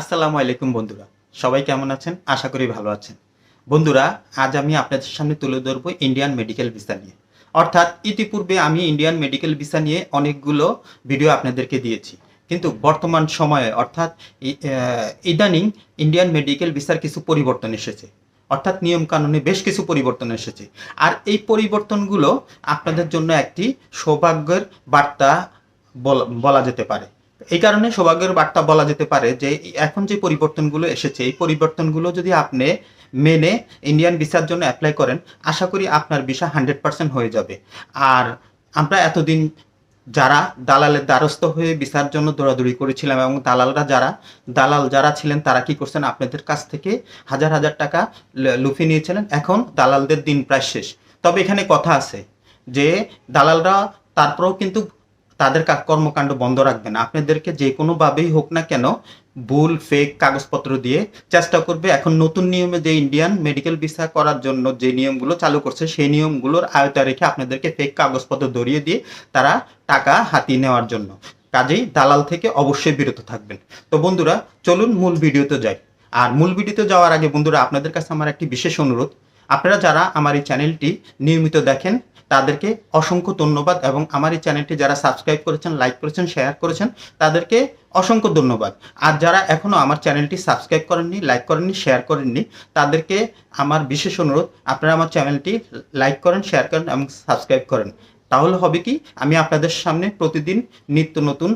আসসালামু আলাইকুম বন্ধুরা। সবাই কেমন আছেন? আশা করি ভালো আছেন। বন্ধুরা, আজ আমি আপনাদের সামনে তুলে ধরবো ইন্ডিয়ান মেডিকেল ভিসা নিয়ে। অর্থাৎ ইতিপূর্বে আমি ইন্ডিয়ান মেডিকেল ভিসা নিয়ে অনেকগুলো ভিডিও আপনাদেরকে দিয়েছি। কিন্তু বর্তমান সময়ে, অর্থাৎ ইদানিং ইন্ডিয়ান মেডিকেল ভিসার কিছু পরিবর্তন এসেছে। অর্থাৎ নিয়ম কানুনে বেশ কিছু পরিবর্তন এসেছে। আর এই পরিবর্তনগুলো আপনাদের জন্য একটি সৌভাগ্যের বার্তা বলা যেতে পারে। এই কারণে সৌভাগ্যের বার্তা বলা যেতে পারে যে এখন যে পরিবর্তনগুলো এসেছে, এই পরিবর্তনগুলো যদি আপনি মেনে ইন্ডিয়ান ভিসার জন্য অ্যাপ্লাই করেন, আশা করি আপনার ভিসা হান্ড্রেড পার্সেন্ট হয়ে যাবে। আর আমরা এতদিন যারা দালালের দ্বারস্থ হয়ে ভিসার জন্য দৌড়াদৌড়ি করেছিলাম এবং দালালরা যারা, দালাল যারা ছিলেন তারা কি করছেন? আপনাদের কাছ থেকে হাজার হাজার টাকা লুফে নিয়েছিলেন। এখন দালালদের দিন প্রায় শেষ। তবে এখানে কথা আছে যে দালালরা তারপরেও কিন্তু তাদের কর্মকাণ্ড বন্ধ রাখবে না আপনাদেরকে যে কোনোভাবেই হোক না কেন ভুল ফেক কাগজপত্র দিয়ে চেষ্টা করবে। এখন নতুন নিয়মে যে ইন্ডিয়ান মেডিকেল ভিসা করার জন্য যে নিয়মগুলো চালু করছে, সেই নিয়মগুলোর আয়তায় রেখে আপনাদেরকে ফেক কাগজপত্র ধরিয়ে দিয়ে তারা টাকা হাতিয়ে নেওয়ার জন্য। কাজেই দালাল থেকে অবশ্যই বিরত থাকবেন। তো বন্ধুরা, চলুন মূল ভিডিওতে যাই। আর মূল ভিডিওতে যাওয়ার আগে বন্ধুরা, আপনাদের কাছে আমার একটি বিশেষ অনুরোধ। আপনারা যারা আমার এই চ্যানেলটি নিয়মিত দেখেন তাদেরকে অসংখ্য ধন্যবাদ এবং আমার এই চ্যানেলটি যারা সাবস্ক্রাইব করেছেন, লাইক করেছেন, শেয়ার করেছেন, তাদেরকে অসংখ্য ধন্যবাদ। আর যারা এখনও আমার চ্যানেলটি সাবস্ক্রাইব করেননি, লাইক করেননি, শেয়ার করেননি, তাদেরকে আমার বিশেষ অনুরোধ, আপনারা আমার চ্যানেলটি লাইক করেন, শেয়ার করেন এবং সাবস্ক্রাইব করেন। তাহলে হবে কি, আমি আপনাদের সামনে প্রতিদিন নিত্য নতুন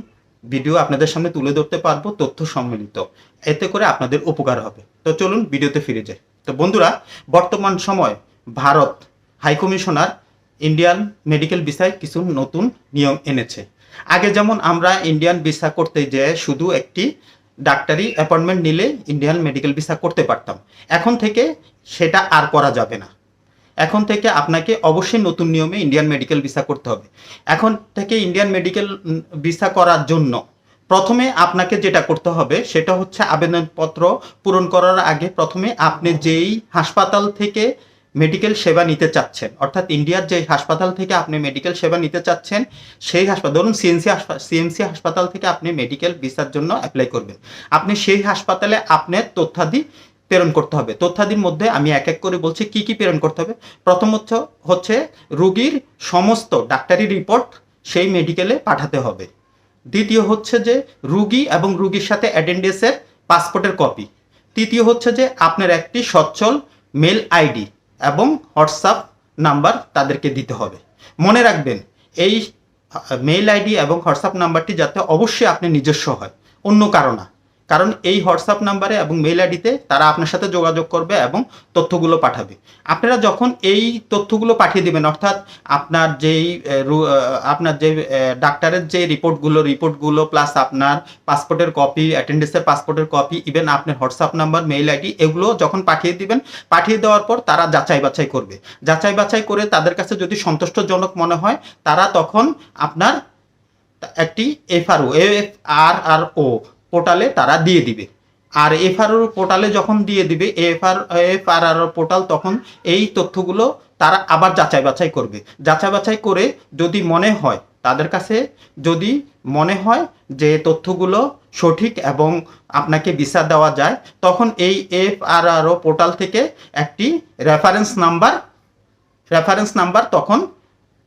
ভিডিও আপনাদের সামনে তুলে ধরতে পারব, তথ্য সম্মিলিত এতে করে আপনাদের উপকার হবে। তো চলুন ভিডিওতে ফিরে যাই। তো বন্ধুরা, বর্তমান সময় ভারত হাইকমিশনার ইন্ডিয়ান মেডিকেল ভিসায় কিছু নতুন নিয়ম এনেছে। আগে যেমন আমরা ইন্ডিয়ান ভিসা করতে যেয়ে শুধু একটি ডাক্তারি অ্যাপয়েন্টমেন্ট নিলে ইন্ডিয়ান মেডিকেল ভিসা করতে পারতাম। এখন থেকে সেটা আর করা যাবে না। এখন থেকে আপনাকে অবশ্যই নতুন নিয়মে ইন্ডিয়ান মেডিকেল ভিসা করতে হবে। এখন থেকে ইন্ডিয়ান মেডিকেল ভিসা করার জন্য প্রথমে আপনাকে যেটা করতে হবে সেটা হচ্ছে আবেদনপত্র পূরণ করার আগে প্রথমে আপনি যেই হাসপাতাল থেকে মেডিকেল সেবা নিতে চাচ্ছেন। অর্থাৎ ইন্ডিয়ার যে হাসপাতাল থেকে আপনি মেডিকেল সেবা নিতে চাচ্ছেন, সেই হাসপাতাল ধরুন সিএনসি সিএমসি হাসপাতাল থেকে আপনি মেডিকেল ভিসার জন্য অ্যাপ্লাই করবেন। আপনি সেই হাসপাতালে আপনার তথ্যাদি প্রেরণ করতে হবে। তথ্যাদির মধ্যে আমি এক এক করে বলছি, কি কি প্রেরণ করতে হবে? প্রথমত হচ্ছে রুগীর সমস্ত ডাক্তারি রিপোর্ট সেই মেডিকেলে পাঠাতে হবে। দ্বিতীয় হচ্ছে যে, রুগী এবং রুগীর সাথে অ্যাটেন্ডেন্সের পাসপোর্টের কপি তৃতীয় হচ্ছে যে, আপনার একটি সচ্ছল মেল আইডি এবং হোয়াটসঅ্যাপ নাম্বার তাদেরকে দিতে হবে। মনে রাখবেন, এই মেইল আইডি এবং হোয়াটসঅ্যাপ নাম্বারটি যাতে অবশ্যই আপনি নিজস্ব হয়, অন্য কারও না। কারণ এই হোয়াটসঅ্যাপ নাম্বারে এবং মেইল আইডিতে তারা আপনার সাথে যোগাযোগ করবে এবং তথ্যগুলো পাঠাবে। আপনারা যখন এই তথ্যগুলো পাঠিয়ে দিবেন, অর্থাৎ আপনার যেই আপনার যে ডাক্তারের যে রিপোর্টগুলো রিপোর্টগুলো প্লাস আপনার পাসপোর্টের কপি অ্যাটেন্ডেন্সের পাসপোর্টের কপি ইভেন আপনার হোয়াটসঅ্যাপ নাম্বার, মেইল আইডি, এগুলো যখন পাঠিয়ে দিবেন, পাঠিয়ে দেওয়ার পর তারা যাচাই বাছাই করবে। যাচাই বাছাই করে তাদের কাছে যদি সন্তুষ্টজনক মনে হয়, তারা তখন আপনার একটি এফআরও এফ আর আর ও পোর্টালে তারা দিয়ে দিবে। আর এফআরও পোর্টালে যখন দিয়ে দিবে FR F R R portal তখন এই তথ্যগুলো তারা আবার যাচাই বাছাই করবে। যাচাই বাছাই করে যদি মনে হয়, তাদের কাছে যদি মনে হয় যে তথ্যগুলো সঠিক এবং আপনাকে ভিসা দেওয়া যায়, তখন এই এফ আর আর ও পোর্টাল থেকে একটি রেফারেন্স নাম্বার রেফারেন্স নাম্বার তখন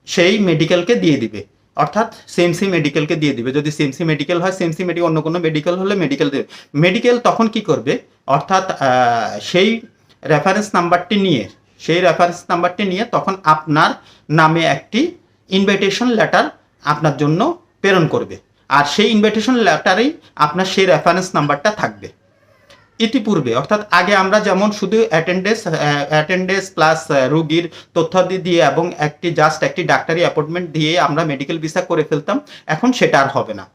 সেই মেডিকেলকে দিয়ে দিবে। অর্থাৎ সিএমসি মেডিকেলকে দিয়ে দিবে। যদি সিএমসি মেডিকেল হয় সিএমসি মেডিকেল অন্য কোনো মেডিকেল হলে মেডিকেল দেবে। মেডিকেল তখন কি করবে? অর্থাৎ সেই রেফারেন্স নাম্বারটি নিয়ে, সেই রেফারেন্স নাম্বারটি নিয়ে তখন আপনার নামে একটি ইনভাইটেশন লেটার আপনার জন্য প্রেরণ করবে। আর সেই ইনভাইটেশন লেটারেই আপনার সেই রেফারেন্স নাম্বারটা থাকবে। ইতিপূর্বে, অর্থাৎ আগে আমরা যেমন শুধু অ্যাটেন্ডেন্স অ্যাটেন্ডেন্স প্লাস রুগীর তথ্যাদি দিয়ে এবং একটি জাস্ট একটি ডাক্তারি অ্যাপয়েন্টমেন্ট দিয়ে আমরা মেডিকেল ভিসা করে ফেলতাম, এখন সেটা আর হবে না।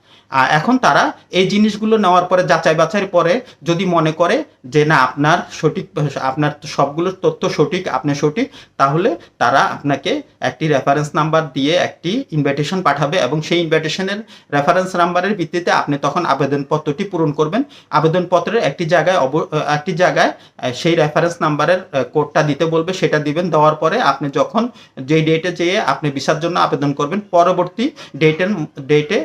এখন তারা এই জিনিসগুলো নেওয়ার পরে, যাচাই বাছাইয়ের পরে যদি মনে করে যে না, আপনার সঠিক, আপনার সবগুলো তথ্য সঠিক, আপনি সঠিক, তাহলে তারা আপনাকে একটি রেফারেন্স নাম্বার দিয়ে একটি ইনভাইটেশন পাঠাবে এবং সেই ইনভাইটেশনের রেফারেন্স নাম্বারের ভিত্তিতে আপনি তখন আবেদনপত্রটি পূরণ করবেন। আবেদনপত্রের একটি জায়গায় অব, একটি জায়গায় সেই রেফারেন্স নাম্বারের কোডটা দিতে বলবে, সেটা দিবেন, দেওয়ার পরে আপনি যখন যেই ডেটে যেয়ে আপনি ভিসার জন্য আবেদন করবেন, পরবর্তী ডেটের ডেটে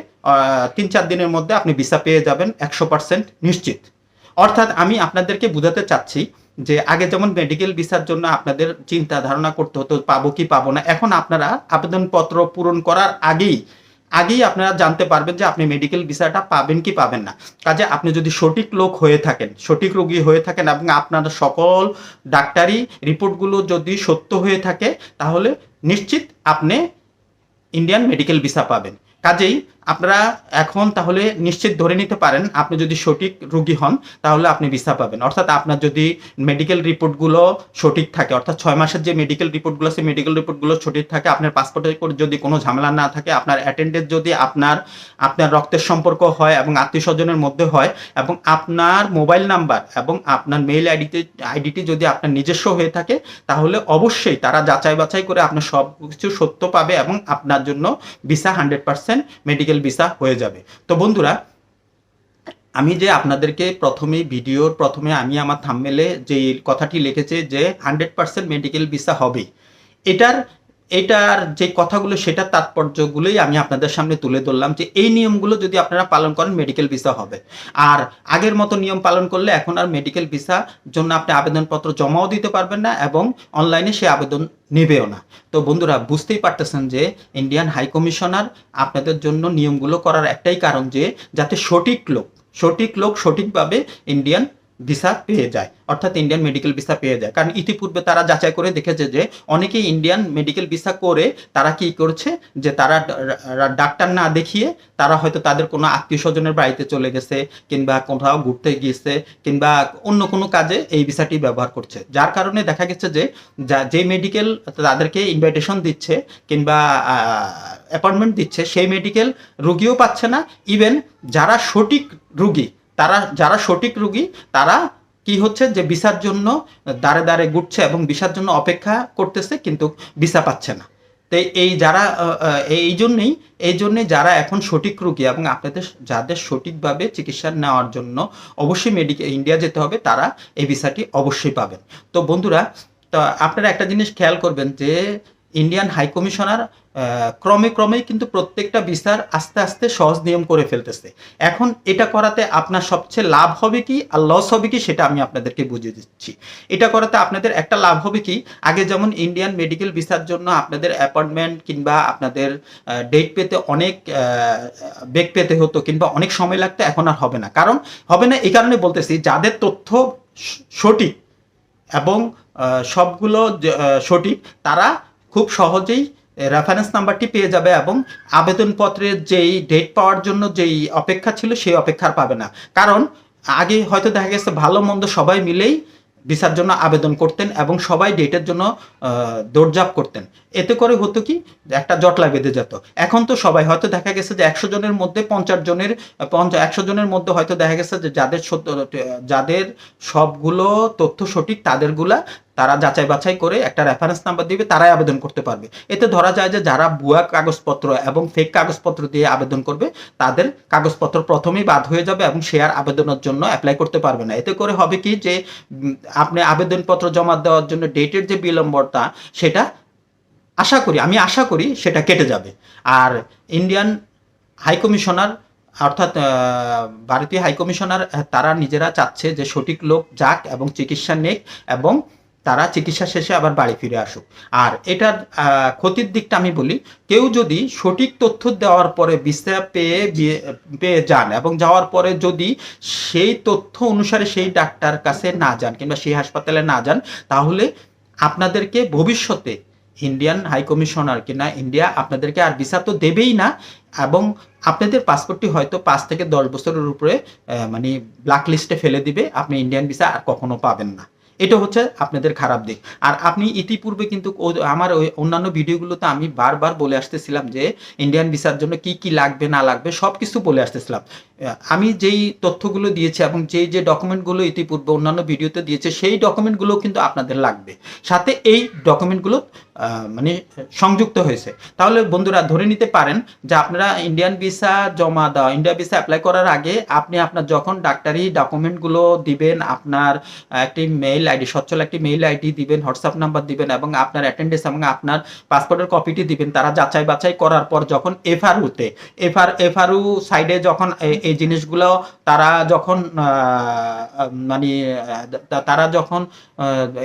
তিন চার দিনের মধ্যে আপনি ভিসা পেয়ে যাবেন একশো পার্সেন্ট নিশ্চিত। অর্থাৎ আমি আপনাদেরকে বোঝাতে চাচ্ছি যে আগে যেমন মেডিকেল ভিসার জন্য আপনাদের চিন্তা ধারণা করতে হতো, পাবো কি পাবো না, এখন আপনারা আবেদনপত্র পূরণ করার আগেই আগেই আপনারা জানতে পারবেন যে আপনি মেডিকেল ভিসাটা পাবেন কি পাবেন না। কাজে আপনি যদি সঠিক লোক হয়ে থাকেন, সঠিক রোগী হয়ে থাকেন এবং আপনার সকল ডাক্তারি রিপোর্টগুলো যদি সত্য হয়ে থাকে, তাহলে নিশ্চিত আপনি ইন্ডিয়ান মেডিকেল ভিসা পাবেন। কাজেই আপনারা এখন তাহলে নিশ্চিত ধরে নিতে পারেন, আপনি যদি সঠিক রোগী হন, তাহলে আপনি ভিসা পাবেন। অর্থাৎ আপনার যদি মেডিকেল রিপোর্টগুলো সঠিক থাকে, অর্থাৎ ছয় মাসের যে মেডিকেল রিপোর্টগুলো সেই মেডিকেল রিপোর্টগুলো সঠিক থাকে, আপনার পাসপোর্টের যদি কোনো ঝামেলা না থাকে, আপনার অ্যাটেন্ডেন্স যদি আপনার আপনার রক্তের সম্পর্ক হয় এবং আত্মীয় স্বজনের মধ্যে হয়, এবং আপনার মোবাইল নাম্বার এবং আপনার মেইল আইডিতে আইডিটি যদি আপনার নিজস্ব হয়ে থাকে, তাহলে অবশ্যই তারা যাচাই বাছাই করে আপনার সব কিছু সত্য পাবে এবং আপনার জন্য visa hundred percent medical visa হয়ে যাবে। তো বন্ধুরা, আমি যে আপনাদেরকে প্রথমে ভিডিওর প্রথমে আমি আমার থাম্মেলে যে কথাটি লিখেছে যে হান্ড্রেড পার্সেন্ট মেডিকেল ভিসা হবে, এটার এটার যে কথাগুলো, সেটার তাৎপর্যগুলোই আমি আপনাদের সামনে তুলে ধরলাম যে এই নিয়মগুলো যদি আপনারা পালন করেন মেডিকেল ভিসা হবে। আর আগের মতো নিয়ম পালন করলে এখন আর মেডিকেল ভিসা জন্য আপনি আবেদনপত্র জমাও দিতে পারবেন না এবং অনলাইনে সে আবেদন নেবেও না। তো বন্ধুরা, বুঝতেই পারতেছেন যে ইন্ডিয়ান হাই কমিশনার আপনাদের জন্য নিয়মগুলো করার একটাই কারণ যে, যাতে সঠিক লোক সঠিক লোক সঠিকভাবে ইন্ডিয়ান ভিসা পেয়ে যায়, অর্থাৎ ইন্ডিয়ান মেডিকেল ভিসা পেয়ে যায়। কারণ ইতিপূর্বে তারা যাচাই করে দেখেছে যে অনেকেই ইন্ডিয়ান মেডিকেল ভিসা করে তারা কি করছে, যে তারা ডাক্তার না দেখিয়ে তারা হয়তো তাদের কোনো আত্মীয় স্বজনের বাড়িতে চলে গেছে, কিংবা কোথাও ঘুরতে গিয়েছে, কিংবা অন্য কোনো কাজে এই ভিসাটি ব্যবহার করছে। যার কারণে দেখা গেছে যে যা- মেডিকেল তাদেরকে ইনভাইটেশন দিচ্ছে, কিংবা অ্যাপয়েন্টমেন্ট দিচ্ছে, সেই মেডিকেল রুগীও পাচ্ছে না। ইভেন যারা সঠিক রুগী তারা, যারা সঠিক রুগী, তারা কি হচ্ছে যে ভিসার জন্য দাঁড়ে দাঁড়ে ঘুরছে এবং ভিসার জন্য অপেক্ষা করতেছে, কিন্তু ভিসা পাচ্ছে না। তো এই যারা এই জন্যই, এই জন্যে যারা এখন সঠিক রুগী এবং আপনাদের যাদের সঠিকভাবে চিকিৎসা নেওয়ার জন্য অবশ্যই মেডিকেল ইন্ডিয়া যেতে হবে, তারা এই ভিসাটি অবশ্যই পাবেন। তো বন্ধুরা, তো আপনারা একটা জিনিস খেয়াল করবেন যে ইন্ডিয়ান হাই কমিশনার ক্রমে ক্রমে কিন্তু প্রত্যেকটা ভিসার আস্তে আস্তে সহজ নিয়ম করে ফেলতেছে। এখন এটা করাতে আপনার সবচেয়ে লাভ হবে কি আর লস হবে কি সেটা আমি আপনাদেরকে বুঝিয়ে দিচ্ছি। এটা করাতে আপনাদের একটা লাভ হবে কি? আগে যেমন ইন্ডিয়ান মেডিকেল ভিসার জন্য আপনাদের অ্যাপয়েন্টমেন্ট কিংবা আপনাদের ডেট পেতে অনেক বেগ পেতে হতো কিংবা অনেক সময় লাগতো, এখন আর হবে না। কারণ হবে না এই কারণে বলতেছি, যাদের তথ্য সঠিক এবং সবগুলো সঠিক, তারা খুব সহজেই রেফারেন্স নাম্বারটি পেয়ে যাবে এবং আবেদনপত্রের যেই ডেট পাওয়ার জন্য যেই অপেক্ষা ছিল সেই অপেক্ষার পাবে না। কারণ, আগে হয়তো দেখা গেছে ভালো মন্দ সবাই মিলেই ভিসার জন্য আবেদন করতেন এবং সবাই ডেটের জন্য দৌড়ঝাঁপ করতেন। এতে করে হতো কি? একটা জটলা বেঁধে যেত। এখন তো সবাই হয়তো দেখা গেছে যে একশো জনের মধ্যে পঞ্চাশ জনের পঞ্চাশ একশো জনের মধ্যে হয়তো দেখা গেছে যে যাদের যাদের সবগুলো তথ্য সঠিক তাদেরগুলা তারা যাচাই বাছাই করে একটা রেফারেন্স নাম্বার দিবে, তারাই আবেদন করতে পারবে। এতে ধরা যায় যে যারা ভুয়া কাগজপত্র এবং ফেক কাগজপত্র দিয়ে আবেদন করবে, তাদের কাগজপত্র প্রথমেই বাদ হয়ে যাবে এবং শেয়ার আবেদনের জন্য অ্যাপ্লাই করতে পারবে না। এতে করে হবে কি যে আপনি আবেদনপত্র জমা দেওয়ার জন্য ডেটের যে বিলম্বতা সেটা আশা করি, আমি আশা করি সেটা কেটে যাবে। আর ইন্ডিয়ান হাই কমিশনার অর্থাৎ ভারতীয় হাইকমিশনার তারা নিজেরা চাচ্ছে যে সঠিক লোক যাক এবং চিকিৎসা নেক এবং তারা চিকিৎসা শেষে আবার বাড়ি ফিরে আসুক। আর এটার ক্ষতির দিকটা আমি বলি, কেউ যদি সঠিক তথ্য দেওয়ার পরে ভিসা পেয়ে পেয়ে যান এবং যাওয়ার পরে যদি সেই তথ্য অনুসারে সেই ডাক্তার কাছে না যান কিংবা সেই হাসপাতালে না যান, তাহলে আপনাদেরকে ভবিষ্যতে ইন্ডিয়ান হাই কমিশনার কিনা ইন্ডিয়া আপনাদেরকে আর ভিসা তো দেবেই না এবং আপনাদের পাসপোর্টটি হয়তো পাঁচ থেকে দশ বছরের উপরে মানে ব্ল্যাক লিস্টে ফেলে দিবে। আপনি ইন্ডিয়ান ভিসা আর কখনো পাবেন না। এটা হচ্ছে আপনাদের খারাপ দিক। আর আপনি ইতিপূর্বে কিন্তু আমার ওই অন্যান্য ভিডিওগুলোতে আমি বারবার বলে আসতেছিলাম যে ইন্ডিয়ান ভিসার জন্য কি কি লাগবে, না লাগবে সব কিছু বলে আসতেছিলাম। আমি যেই তথ্যগুলো দিয়েছি এবং যেই যে ডকুমেন্টগুলো ইতিপূর্বে অন্যান্য ভিডিওতে দিয়েছে, সেই ডকুমেন্টগুলো কিন্তু আপনাদের লাগবে। সাথে এই ডকুমেন্টগুলো মানে সংযুক্ত হয়েছে। তাহলে বন্ধুরা ধরে নিতে পারেন যে আপনারা ইন্ডিয়ান ভিসা জমা দেওয়া ইন্ডিয়া ভিসা অ্যাপ্লাই করার আগে আপনি আপনার যখন ডাক্তারি ডকুমেন্টগুলো দিবেন, আপনার একটি মেইল আইডি সচ্ছল একটি মেইল আইডি দিবেন হোয়াটসঅ্যাপ নাম্বার দিবেন এবং আপনার অ্যাটেন্ডেন্স এবং আপনার পাসপোর্টের কপিটি দিবেন, তারা যাচাই বাছাই করার পর যখন এফআরউতে এফআর এফআরউ সাইডে যখন এই জিনিসগুলো তারা যখন মানে তারা যখন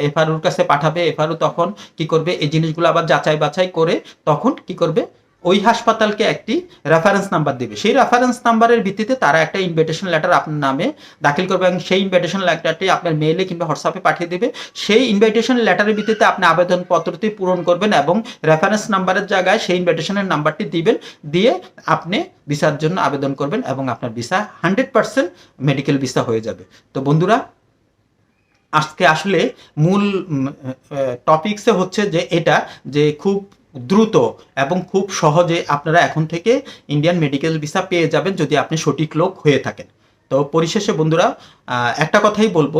এফআরউর কাছে পাঠাবে এফআরউ তখন কি করবে? এই জিনিসগুলো আবার যাচাই বাছাই করে তখন কি করবে? ওই হাসপাতালকে একটি রেফারেন্স নাম্বার দিবে। সেই রেফারেন্স নাম্বারের ভিত্তিতে তারা একটা ইনভিটেশন লেটার আপনার নামে দাখিল করবে এবং সেই ইনভিটেশন লেটারটি আপনার মেইলে কিংবা হোয়াটসঅ্যাপে পাঠিয়ে দেবে। সেই ইনভিটেশন লেটারের ভিত্তিতে আপনি আবেদনপত্রটি পূরণ করবেন এবং রেফারেন্স নাম্বারের জায়গায় সেই ইনভিটেশনের নাম্বারটি দিবেন, দিয়ে আপনি ভিসার জন্য আবেদন করবেন এবং আপনার visa hundred percent medical visa হয়ে যাবে। তো বন্ধুরা আজকে আসলে মূল টপিকসে হচ্ছে যে এটা যে খুব দ্রুত এবং খুব সহজে আপনারা এখন থেকে ইন্ডিয়ান মেডিকেল ভিসা পেয়ে যাবেন যদি আপনি সঠিক লোক হয়ে থাকেন। তো পরিশেষে বন্ধুরা একটা কথাই বলব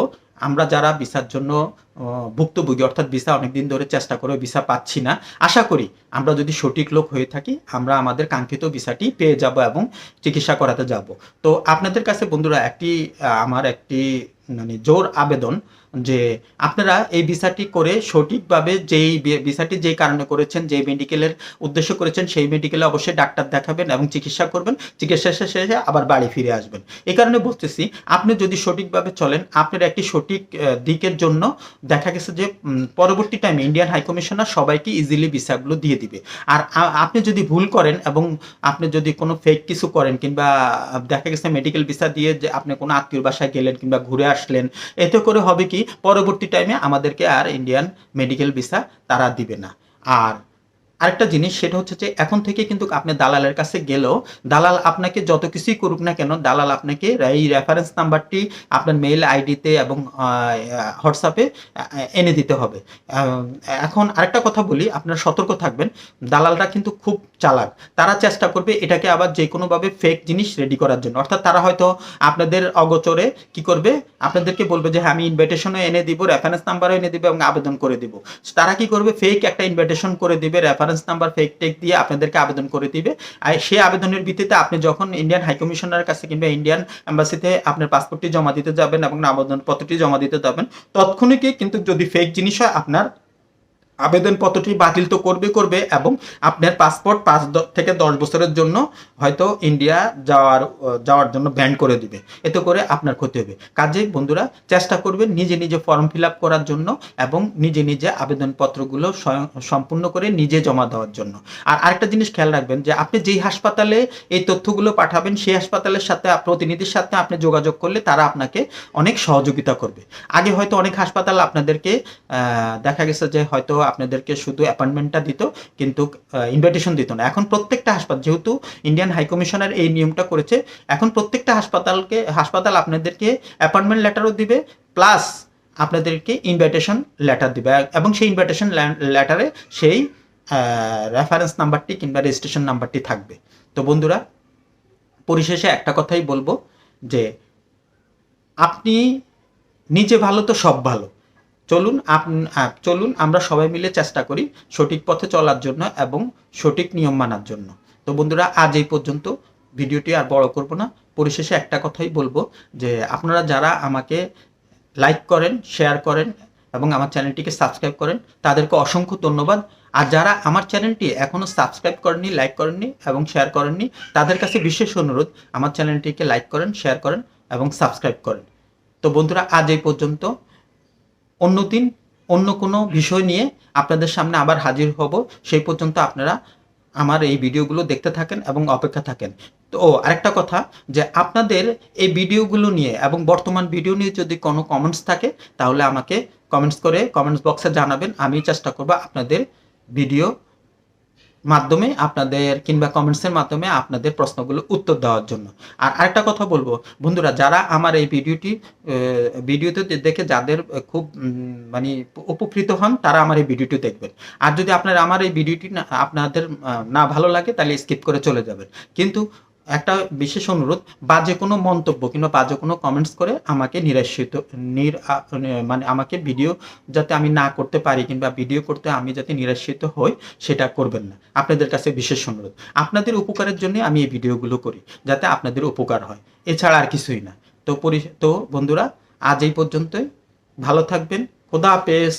আমরা যারা ভিসার জন্য ভুক্তভোগী, অর্থাৎ ভিসা অনেকদিন ধরে চেষ্টা করে ভিসা পাচ্ছি না, আশা করি আমরা যদি সঠিক লোক হয়ে থাকি, আমরা আমাদের কাঙ্ক্ষিত ভিসাটি পেয়ে যাব এবং চিকিৎসা করাতে যাব। তো আপনাদের কাছে বন্ধুরা একটি আমার একটি মানে জোর আবেদন যে আপনারা এই ভিসাটি করে সঠিকভাবে যেই ভিসাটি যেই কারণে করেছেন, যেই মেডিকেলের উদ্দেশ্য করেছেন, সেই মেডিকেলে অবশ্যই ডাক্তার দেখাবেন এবং চিকিৎসা করবেন। চিকিৎসা শেষে আবার বাড়ি ফিরে আসবেন। এই কারণে বলতেছি, আপনি যদি সঠিকভাবে চলেন, আপনার একটি সঠিক দিকের জন্য দেখা গেছে যে পরবর্তী টাইমে ইন্ডিয়ান হাই কমিশনার সবাইকে ইজিলি ভিসাগুলো দিয়ে দিবে। আর আপনি যদি ভুল করেন এবং আপনি যদি কোনো ফেক কিছু করেন কিংবা দেখা গেছে মেডিকেল ভিসা দিয়ে যে আপনি কোনো আত্মীয় বাসায় গেলেন কিংবা ঘুরে আসলেন, এতে করে হবে কি পরবর্তী টাইমে আমাদেরকে আর ইন্ডিয়ান মেডিকেল ভিসা তারা দিবে না। আর আরেকটা জিনিস, সেটা হচ্ছে যে এখন থেকে কিন্তু আপনি দালালের কাছে গেলেও দালাল আপনাকে যত কিছুই করুক না কেন, দালাল আপনাকে এই রেফারেন্স নাম্বারটি আপনার মেইল আইডিতে এবং হোয়াটসঅ্যাপে এনে দিতে হবে। এখন আরেকটা কথা বলি, আপনারা সতর্ক থাকবেন। দালালরা কিন্তু খুব চালাক। তারা চেষ্টা করবে এটাকে আবার যে কোনোভাবে ফেক জিনিস রেডি করার জন্য। অর্থাৎ তারা হয়তো আপনাদের অগোচরে কি করবে? আপনাদেরকে বলবে যে হ্যাঁ আমি ইনভাইটেশনও এনে দিব রেফারেন্স নাম্বারও এনে দিব এবং আবেদন করে দিব। তারা কি করবে? ফেক একটা ইনভাইটেশন করে দিবে রেফারেন্স নাম্বার ফেক টেক দিয়ে আপনাদেরকে আবেদন করে দিবে। আর সেই আবেদনের ভিত্তিতে আপনি যখন ইন্ডিয়ান হাই কমিশনারের কাছে কিংবা ইন্ডিয়ান এম্বাসিতে আপনার পাসপোর্টটি জমা দিতে যাবেন এবং আবেদনপত্রটি জমা দিতে যাবেন, তৎক্ষণিকই কিন্তু যদি ফেক জিনিস হয়, আপনার আবেদনপত্রটি বাতিল তো করবে করবে এবং আপনার পাসপোর্ট পাঁচ থেকে দশ বছরের জন্য হয়তো ইন্ডিয়া যাওয়ার যাওয়ার জন্য ব্যান করে দিবে। এতে করে আপনার ক্ষতি হবে। কাজে বন্ধুরা, চেষ্টা করবেন নিজে নিজে ফর্ম ফিল আপ করার জন্য এবং নিজে নিজে আবেদনপত্রগুলো সম্পূর্ণ করে নিজে জমা দেওয়ার জন্য। আর আরেকটা জিনিস খেয়াল রাখবেন যে, আপনি যেই হাসপাতালে এই তথ্যগুলো পাঠাবেন, সেই হাসপাতালের সাথে, প্রতিনিধির সাথে আপনি যোগাযোগ করলে তারা আপনাকে অনেক সহযোগিতা করবে। আগে হয়তো অনেক হাসপাতাল আপনাদেরকে দেখা গেছে যে হয়তো আপনাদেরকে শুধু অ্যাপয়েন্টমেন্টটা দিত, কিন্তু ইনভাইটেশন দিত না। এখন প্রত্যেকটা হাসপাতাল, যেহেতু ইন্ডিয়ান হাই কমিশনার এই নিয়মটা করেছে, এখন প্রত্যেকটা হাসপাতালকে, হাসপাতাল আপনাদেরকে অ্যাপয়েন্টমেন্ট লেটারও দিবে, প্লাস আপনাদেরকে ইনভাইটেশন লেটার দিবে। এবং সেই ইনভাইটেশন লেটারে সেই রেফারেন্স নাম্বারটি কিংবা রেজিস্ট্রেশন নাম্বারটি থাকবে। তো বন্ধুরা, পরিশেষে একটা কথাই বলব যে, আপনি নিজে ভালো তো সব ভালো। চলুন আপ- চলুন আমরা সবাই মিলে চেষ্টা করি সঠিক পথে চলার জন্য এবং সঠিক নিয়ম মানার জন্য। তো বন্ধুরা, আজ এই পর্যন্ত। ভিডিওটি আর বড় করব না। পরিশেষে একটা কথাই বলব যে, আপনারা যারা আমাকে লাইক করেন শেয়ার করেন এবং আমার চ্যানেলটিকে সাবস্ক্রাইব করেন, তাদেরকে অসংখ্য ধন্যবাদ। আর যারা আমার চ্যানেলটি এখনও সাবস্ক্রাইব করেননি লাইক করেননি এবং শেয়ার করেননি, তাদের কাছে বিশেষ অনুরোধ, আমার চ্যানেলটিকে লাইক করেন শেয়ার করেন এবং সাবস্ক্রাইব করেন। তো বন্ধুরা, আজ এই পর্যন্ত। অন্য দিন অন্য কোনো বিষয় নিয়ে আপনাদের সামনে আবার হাজির হব। সেই পর্যন্ত আপনারা আমার এই ভিডিওগুলো দেখতে থাকেন এবং অপেক্ষা থাকেন। তো ও আরেকটা কথা যে আপনাদের এই ভিডিওগুলো নিয়ে এবং বর্তমান ভিডিও নিয়ে যদি কোনো কমেন্টস থাকে, তাহলে আমাকে কমেন্টস করে কমেন্টস বক্সে জানাবেন। আমি চেষ্টা করব আপনাদের ভিডিও মাধ্যমে আপনাদের কিংবা কমেন্টসের মাধ্যমে আপনাদের প্রশ্নগুলো উত্তর দেওয়ার জন্য। আর আরেকটা কথা বলব, বন্ধুরা, যারা আমার এই ভিডিওটি ভিডিওতে দেখে যাদের খুব মানে উপকৃত হন, তারা আমার এই ভিডিওটি দেখবেন। আর যদি আপনার, আমার এই ভিডিওটি আপনাদের না ভালো লাগে, তাহলে স্কিপ করে চলে যাবেন। কিন্তু একটা বিশেষ অনুরোধ, বাজে কোনো মন্তব্য কিংবা বাজে কোনো কমেন্টস করে আমাকে নিরাশিত নির মানে আমাকে ভিডিও যাতে আমি না করতে পারি কিংবা ভিডিও করতে আমি যাতে নিরাশিত হই, সেটা করবেন না। আপনাদের কাছে বিশেষ অনুরোধ। আপনাদের উপকারের জন্য আমি এই ভিডিওগুলো করি, যাতে আপনাদের উপকার হয়। এছাড়া আর কিছুই না। তো পরি, তো বন্ধুরা, আজ এই পর্যন্তই। ভালো থাকবেন। খোদা হাফেজ।